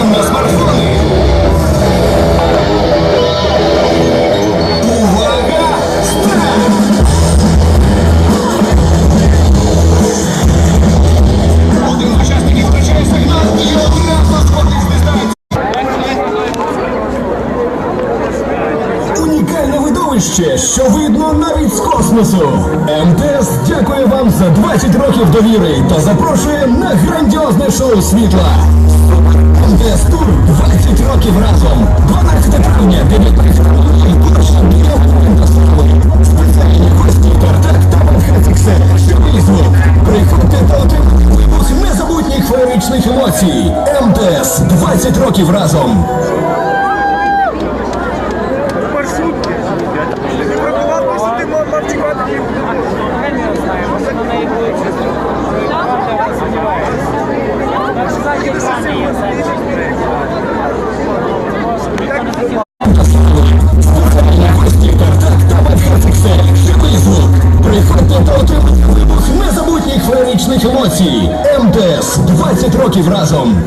і на смартфони. Увага! Старт! Один з і одразу сходить з. Унікальне видовище, що видно навіть з космосу. МТС дякує вам за 20 років довіри та запрошує на грандіозне шоу світла. МТС Тур 20 років разом. 12 травня, 19 площа емоцій. МТС 20 років разом.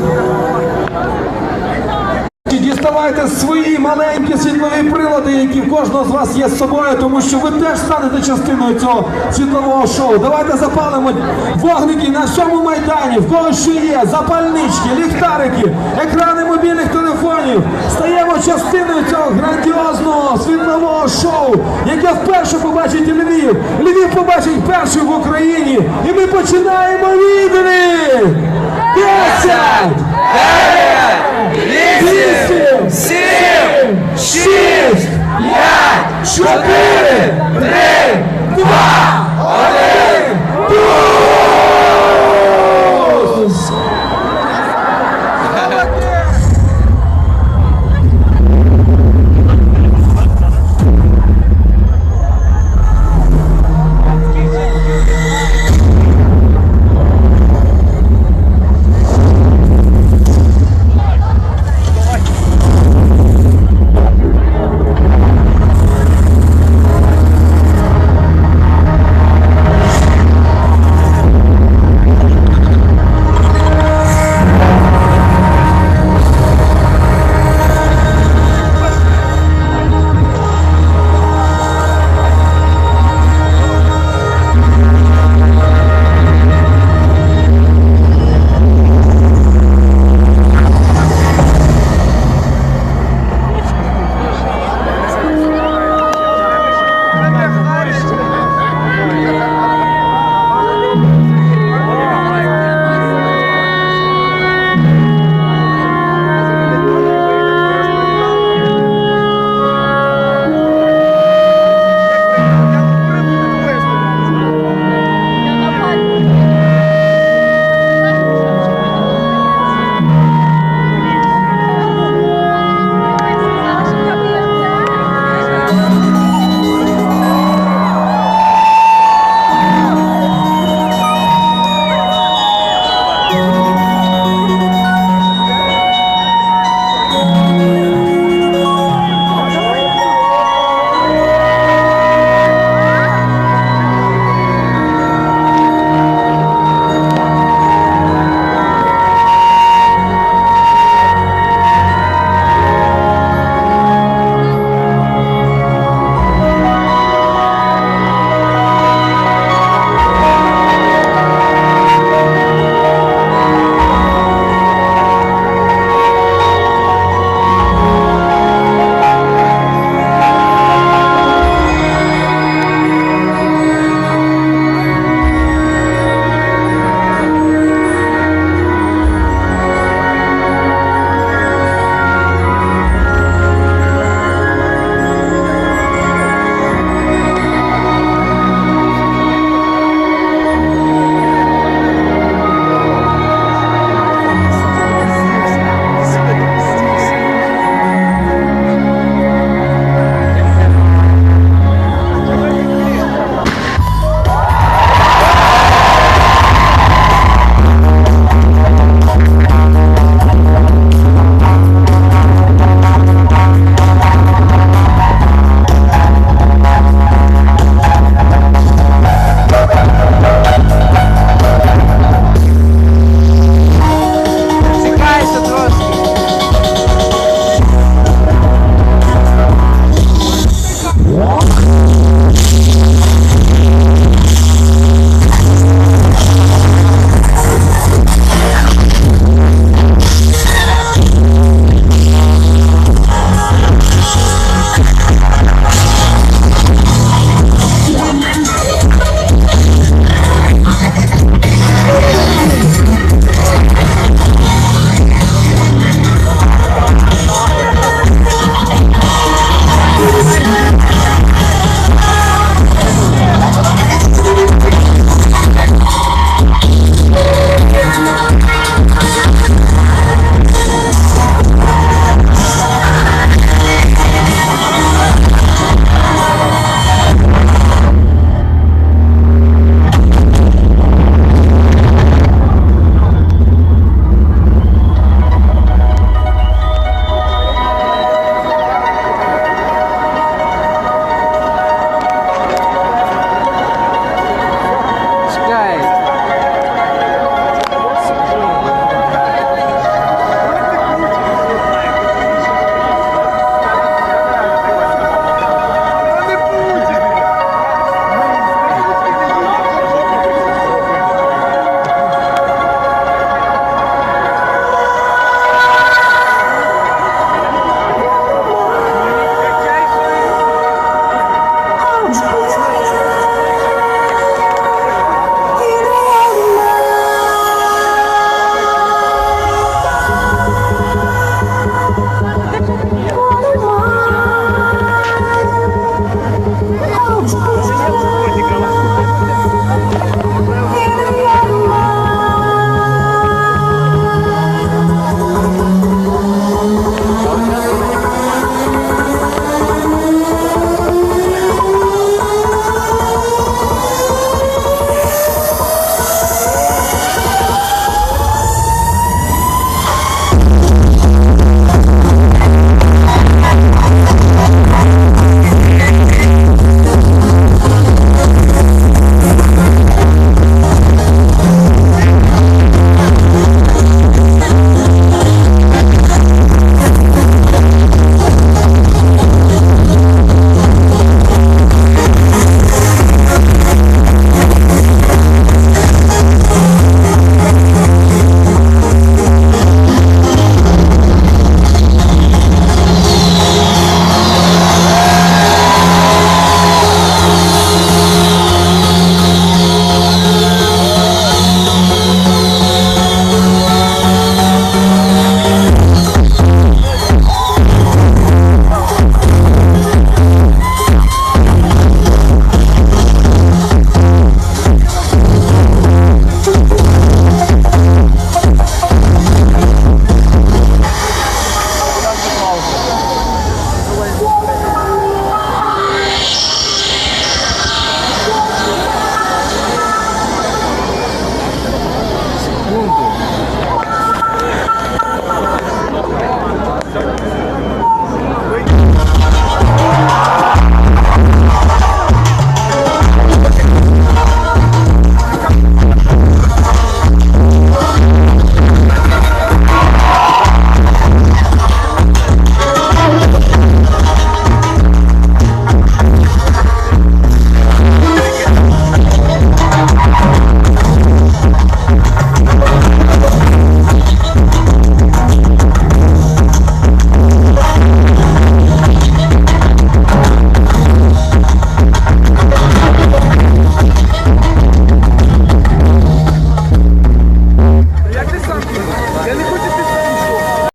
Діставайте свої маленькі світлові прилади, які в кожного з вас є з собою, тому що ви теж станете частиною цього світлового шоу. Давайте запалимо вогники на всьому майдані, в кого що є, запальнички, ліхтарики, екрани мобільних телефонів. Стаємо частиною цього грандіозного світлового шоу, яке вперше побачить Львів. Львів побачить першим в Україні. І ми починаємо відри! Десять! 兄弟。